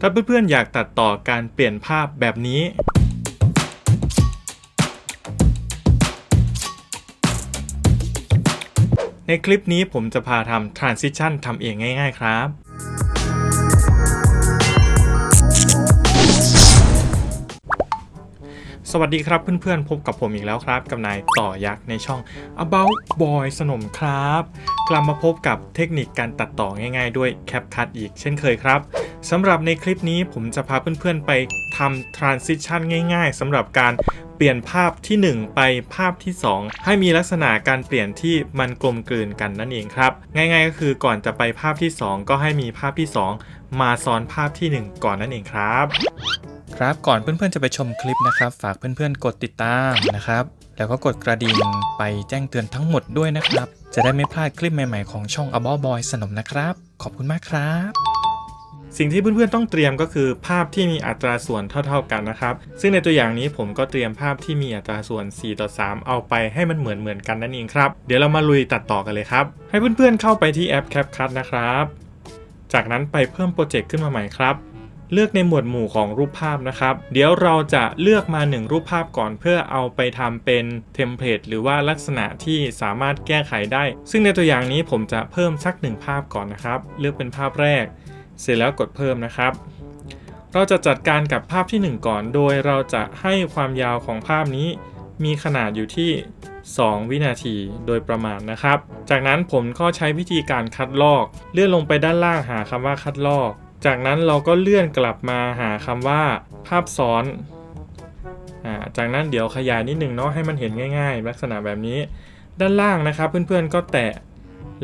ถ้าเพื่อนๆอยากตัดต่อการเปลี่ยนภาพแบบนี้ ในคลิปนี้ผมจะพาทำ transition ทำเองง่าย ๆ ครับ สวัสดีครับเพื่อนๆ พบกับผมอีกแล้วครับ กับนายต่อยักษ์ในช่อง About Boy สนมครับ กลับมาพบกับเทคนิคการตัดต่อง่ายๆด้วย CapCut อีกเช่นเคยครับสำหรับในคลิปนี้ผมจะพาเพื่อนๆไปทำ transition ง่ายๆสำหรับการเปลี่ยนภาพที่ 1 ไปภาพที่ 2 ให้มีลักษณะการเปลี่ยนที่มันกลมกลืนกันนั่นเองครับ ง่ายๆ ก็คือก่อนจะไปภาพที่ 2 ก็ให้มีภาพที่ 2 มาซ้อนภาพที่ 1 ก่อนนั่นเองครับครับก่อนเพื่อนๆจะไปชมคลิปนะครับ ฝากเพื่อนๆกดติดตามนะครับ แล้วก็กดกระดิ่งไปแจ้งเตือนทั้งหมดด้วยนะครับ จะได้ไม่พลาดคลิปใหม่ๆของช่อง About Boy สนมนะครับ ขอบคุณมากครับ สิ่งที่เพื่อนๆต้องเตรียมก็คือภาพที่มีอัตราส่วนเท่า ๆกันนะครับ ซึ่งในตัวอย่างนี้ผมก็เตรียมภาพที่มีอัตราส่วน 4 ต่อ 3 เอาไปให้มันเหมือนเหมือนๆกันนั่นเองครับ เดี๋ยวเรามาลุยตัดต่อกันเลยครับ ให้เพื่อนๆเข้าไปที่แอป CapCut นะครับ จากนั้นไปเพิ่มโปรเจกต์ขึ้นมาใหม่ครับ เลือกในหมวดหมู่ของรูปภาพนะครับ เดี๋ยวเราจะเลือกมา 1 รูปภาพก่อนเพื่อเอาไปทำเป็นเทมเพลตหรือว่าลักษณะที่สามารถแก้ไขได้ ซึ่งในตัวอย่างนี้ผมจะเพิ่มสัก 1 ภาพก่อนนะครับ เลือกเป็นภาพแรก เสร็จแล้วกดเพิ่มนะครับ เราจะจัดการกับภาพที่ 1 ก่อน โดยเราจะให้ความยาวของภาพนี้ มีขนาดอยู่ที่ 2 วินาทีโดยประมาณนะครับ จากนั้นผมก็ใช้วิธีการคัดลอก เลื่อนลงไปด้านล่างหาคำว่าคัดลอก จากนั้นเราก็เลื่อนกลับมาหาคำว่า ภาพซ้อนอจากนั้นเดี๋ยวขยายนิดหนึ่งเนาะให้มันเห็นง่าย ๆ ลักษณะแบบนี้ ด้านล่างนะครับ เพื่อนๆก็แตะ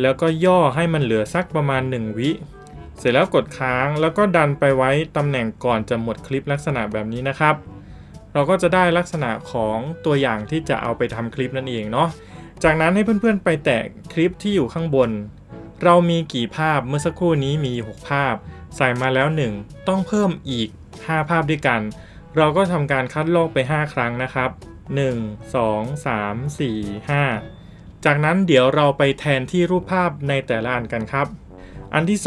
แล้วก็ย่อให้มันเหลือสักประมาณ 1 วิ เสร็จแล้วกดค้างแล้วก็ดันไปไว้ตำแหน่งก่อนจะหมดคลิปลักษณะแบบนี้นะครับ เราก็จะได้ลักษณะของตัวอย่างที่จะเอาไปทำคลิปนั่นเองเนาะจากนั้นให้เพื่อนๆไปแตะคลิปที่อยู่ข้างบน เรามีกี่ภาพเมื่อสักครู่นี้มี 6 ภาพ ใส่มาแล้ว 1 ต้องเพิ่มอีก 5 ภาพด้วยกัน เราก็ทำการคัดลอกไป 5 ครั้งนะครับ 1 2 3 4 5 จากนั้นเดี๋ยวเราไปแทนที่รูปภาพในแต่ละอันกันครับ อันที่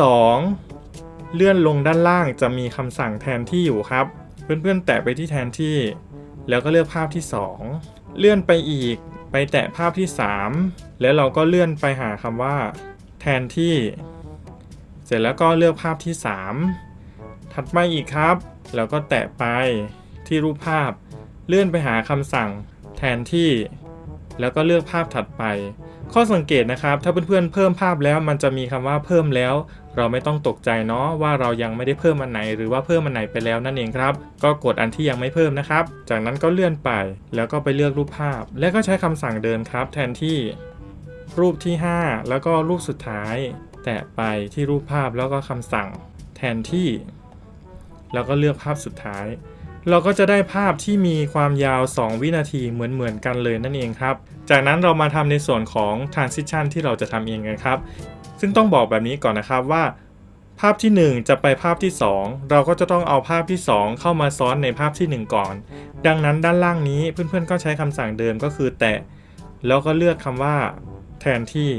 2 เลื่อนลงด้านล่างจะมีคำสั่งแทนที่อยู่ครับ เพื่อนๆ แตะไปที่แทนที่ แล้วก็เลือกภาพที่ 2 เลื่อนไปอีกไปแตะภาพที่ 3 แล้วเราก็เลื่อนไปหาคำว่า แทนที่ เสร็จแล้วก็เลือกภาพที่ 3 ถัดมาอีกครับ แล้วก็แตะไปที่รูปภาพ เลื่อนไปหาคำสั่งแทนที่ แล้วก็เลือกภาพถัดไป ข้อสังเกตนะครับ ถ้าเพื่อนๆเพิ่มภาพแล้วมันจะมีคำว่าเพิ่มแล้ว เราไม่ต้องตกใจเนาะว่าเรายังไม่ได้เพิ่มอันไหน หรือว่าเพิ่มอันไหนไปแล้วนั่นเองครับ ก็กดอันที่ยังไม่เพิ่มนะครับ จากนั้นก็เลื่อนไป แล้วก็ไปเลือกรูปภาพ แล้วก็ใช้คำสั่งเดิมครับ แทนที่รูปที่ 5 แล้วก็รูปสุดท้าย แตะไปที่รูปภาพแล้วก็คำสั่งแทนที่ แล้วก็เลือกภาพสุดท้าย เราก็จะได้ภาพที่มีความยาว 2 วินาทีเหมือนเหมือนๆกันเลยนั่นเองครับ จากนั้นเรามาทำในส่วนของ transition ที่เราจะทำเองกันครับ ซึ่งต้องบอกแบบนี้ก่อนนะครับว่า ภาพที่ 1 จะไปภาพที่ 2 เราก็จะต้องเอาภาพที่ 2 เข้ามาซ้อนในภาพที่ 1 ก่อน ดังนั้นด้านล่างนี้เพื่อนๆก็ใช้คำสั่งเดิมก็คือแตะแล้วก็เลือกคำว่าแทนที่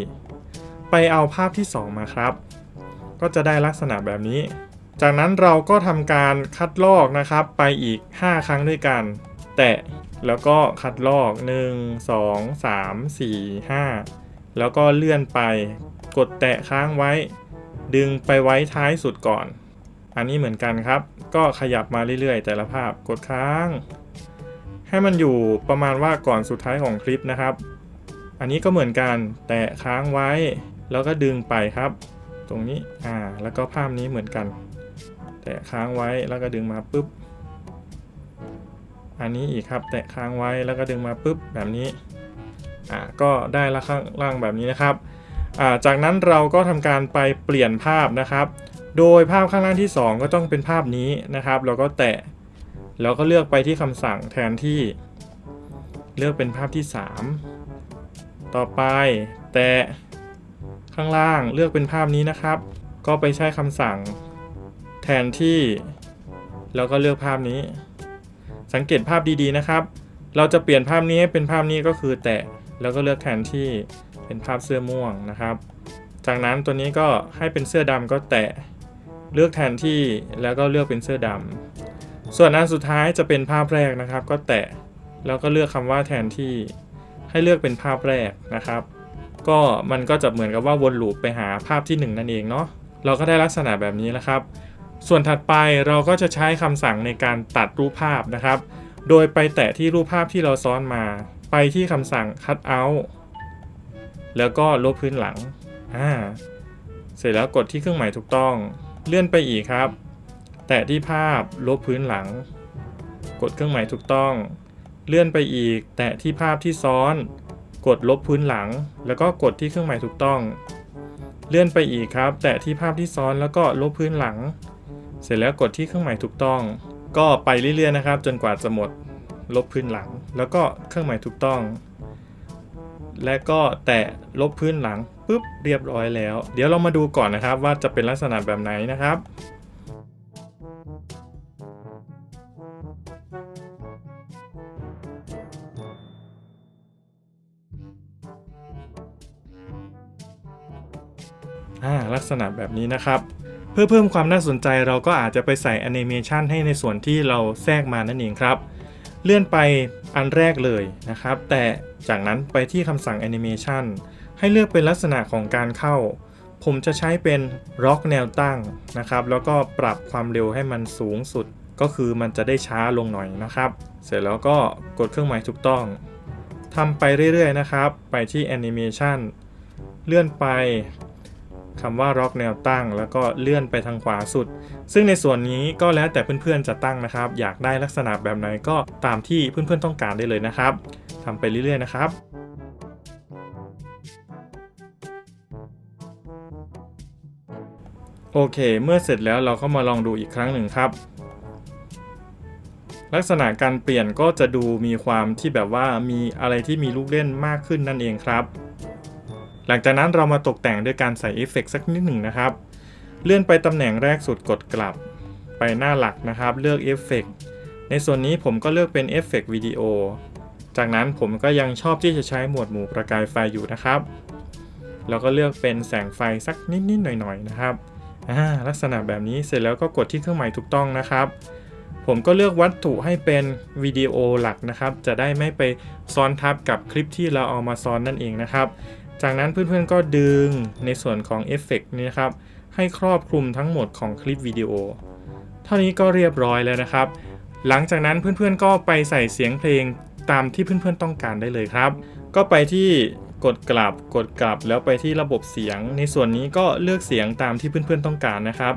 ไปเอาภาพที่ 2 มาครับ ก็จะได้ลักษณะแบบนี้ จากนั้นเราก็ทำการคัดลอกนะครับไปอีก 5 ครั้งด้วยกัน แตะแล้วก็คัดลอก 1 2 3 4 5 แล้วก็เลื่อนไป กดแตะค้างไว้ ดึงไปไว้ท้ายสุดก่อน อันนี้เหมือนกันครับ ก็ขยับมาเรื่อยๆ แต่ละภาพกดค้าง ให้มันอยู่ประมาณว่าก่อนสุดท้ายของคลิปนะครับ อันนี้ก็เหมือนกัน แตะค้างไว้ แล้วก็ดึงไปครับ ตรงนี้อ่าแล้วก็ภาพนี้เหมือนกัน แตะค้างไว้แล้วก็ดึงมาปุ๊บ อันนี้อีกครับ แตะค้างไว้แล้วก็ดึงมาปุ๊บแบบนี้อ่าก็ได้ละข้างล่างแบบนี้นะครับอ่าจากนั้นเราก็ทำการไปเปลี่ยนภาพนะครับ โดยภาพข้างล่างที่ 2 ก็ต้องเป็นภาพนี้นะครับ เราก็แตะแล้วก็เลือกไปที่คำสั่งแทนที่ เลือกเป็นภาพที่ 3 ต่อไปแตะ ข้างล่างเลือกเป็นภาพนี้นะครับ ก็ไปใช้คำสั่งแทนที่ แล้วก็เลือกภาพนี้ สังเกตภาพดีๆนะครับ เราจะเปลี่ยนภาพนี้ให้เป็นภาพนี้ก็คือแตะแล้วก็เลือกแทนที่เป็นภาพเสื้อม่วงนะครับ จากนั้นตัวนี้ก็ให้เป็นเสื้อดำก็แตะเลือกแทนที่แล้วก็เลือกเป็นเสื้อดำส่วนอันสุดท้ายจะเป็นภาพแรกนะครับ ก็แตะแล้วก็เลือกคำว่าแทนที่ ให้เลือกเป็นภาพแรกนะครับ ก็มันก็จะเหมือนกับว่าวนลูปไปหาภาพที่ 1 นั่นเองเนาะเราก็ได้ลักษณะแบบนี้แล้วครับ ส่วนถัดไปเราก็จะใช้คำสั่งในการตัดรูปภาพนะครับ โดยไปแตะที่รูปภาพที่เราซ้อนมา ไปที่คำสั่ง cut out แล้วก็ลบพื้นหลังอ่าเสร็จแล้วกดที่เครื่องหมายถูกต้อง เลื่อนไปอีกครับ แตะที่ภาพลบพื้นหลัง กดเครื่องหมายถูกต้อง เลื่อนไปอีก แตะที่ภาพที่ซ้อน กดลบพื้นหลัง แล้วก็กดที่เครื่องหมายถูกต้อง เลื่อนไปอีกครับ แตะที่ภาพที่ซ้อนแล้วก็ลบพื้นหลัง เสร็จแล้วกดที่เครื่องหมายถูกต้อง ก็ไปเรื่อยๆนะครับ จนกว่าจะหมด ลบพื้นหลัง แล้วก็เครื่องหมายถูกต้อง และก็แตะลบพื้นหลังปุ๊บเรียบร้อยแล้ว เดี๋ยวเรามาดูก่อนนะครับว่าจะเป็นลักษณะแบบไหนนะครับ อ่าลักษณะแบบนี้นะครับ เพื่อเพิ่มความน่าสนใจเราก็อาจจะไปใส่แอนิเมชันให้ในส่วนที่เราแทรกมานั่นเองครับ เลื่อนไปอันแรกเลยนะครับ แต่จากนั้นไปที่คำสั่งแอนิเมชันให้เลือกเป็นลักษณะของการเข้า ผมจะใช้เป็นล็อกแนวตั้งนะครับ แล้วก็ปรับความเร็วให้มันสูงสุด ก็คือมันจะได้ช้าลงหน่อยนะครับ เสร็จแล้วก็กดเครื่องหมายถูกต้องทำไปเรื่อยๆนะครับ ไปที่แอนิเมชันเลื่อนไป คำว่าล็อกแนวตั้ง แล้วก็เลื่อนไปทางขวาสุด ซึ่งในส่วนนี้ก็แล้วแต่เพื่อนๆจะตั้งนะครับ อยากได้ลักษณะแบบไหนก็ตามที่เพื่อนๆต้องการได้เลยนะครับทำไปเรื่อยๆนะครับโอเค เมื่อเสร็จแล้วเราก็มาลองดูอีกครั้งหนึ่งครับ ลักษณะการเปลี่ยนก็จะดูมีความที่แบบว่ามีอะไรที่มีลูกเล่นมากขึ้นนั่นเองครับ หลังจากนั้นเรามาตกแต่งด้วยการใส่เอฟเฟกต์สักนิดหนึ่งนะครับ เลื่อนไปตำแหน่งแรกสุดกดกลับ ไปหน้าหลักนะครับ เลือกเอฟเฟกต์ในส่วนนี้ผมก็เลือกเป็นเอฟเฟกต์วิดีโอ จากนั้นผมก็ยังชอบที่จะใช้หมวดหมู่ประกายไฟอยู่นะครับ แล้วก็เลือกเป็นแสงไฟสักนิดๆหน่อยๆนะครับลักษณะแบบนี้เสร็จแล้วก็กดที่เครื่องหมายถูกต้องนะครับ ผมก็เลือกวัตถุให้เป็นวิดีโอหลักนะครับ จะได้ไม่ไปซ้อนทับกับคลิปที่เราเอามาซ้อนนั่นเองนะครับ จากนั้นเพื่อนๆก็ดึงในส่วนของเอฟเฟกต์นี้นะครับ ให้ครอบคลุมทั้งหมดของคลิปวิดีโอ เท่านี้ก็เรียบร้อยแล้วนะครับ หลังจากนั้นเพื่อนๆก็ไปใส่เสียงเพลงตามที่เพื่อนๆต้องการได้เลยครับ ก็ไปที่กดกลับกดกลับแล้วไปที่ระบบเสียง ในส่วนนี้ก็เลือกเสียงตามที่เพื่อนๆต้องการนะครับ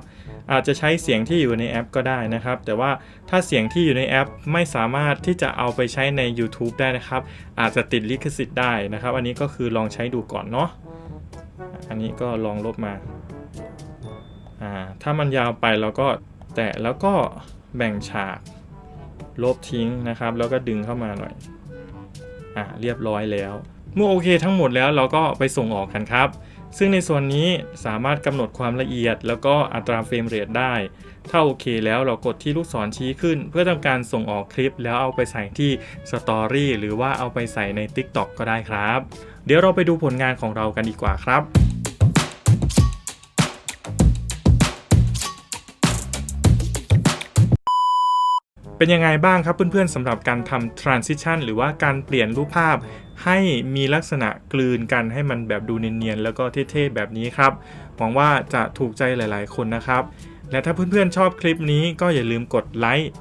อาจจะใช้เสียงที่อยู่ในแอปก็ได้นะครับ แต่ว่าถ้าเสียงที่อยู่ในแอปไม่สามารถที่จะเอาไปใช้ใน YouTube ได้นะครับ อาจจะติดลิขสิทธิ์ได้นะครับ อันนี้ก็คือลองใช้ดูก่อนเนาะอันนี้ก็ลองลบมาอ่าถ้ามันยาวไปเราก็แตะแล้วก็แบ่งฉากลบทิ้งนะครับ แล้วก็ดึงเข้ามาหน่อยอ่าเรียบร้อยแล้ว เมื่อโอเคทั้งหมดแล้วเราก็ไปส่งออกกันครับ ซึ่งในส่วนนี้สามารถกำหนดความละเอียด แล้วก็อัตราเฟรมเรทได้ ถ้าโอเคแล้วเรากดที่ลูกศรชี้ขึ้น เพื่อทำการส่งออกคลิป แล้วเอาไปใส่ที่สตอรี่หรือว่าเอาไปใส่ใน TikTok ก็ได้ครับ เดี๋ยวเราไปดูผลงานของเรากันดีกว่าครับ เป็นยังไงบ้างครับเพื่อนๆสำหรับการทำ transition หรือว่าการเปลี่ยนรูปภาพ ให้มีลักษณะกลืนกันให้มันแบบดูเนียนๆแล้วก็เท่ๆแบบนี้ครับหวังว่าจะถูกใจหลายๆคนนะครับ และถ้าเพื่อนๆชอบคลิปนี้ก็อย่าลืมกดไลค์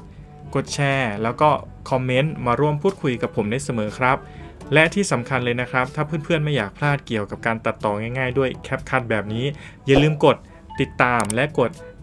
กดแชร์ แล้วก็คอมเมนต์มาร่วมพูดคุยกับผมได้เสมอครับ และที่สำคัญเลยนะครับ ถ้าเพื่อนๆไม่อยากพลาดเกี่ยวกับการตัดต่อง่าย ๆ ด้วยแคปคั t แบบนี้ อย่าลืมกดติดตามและกด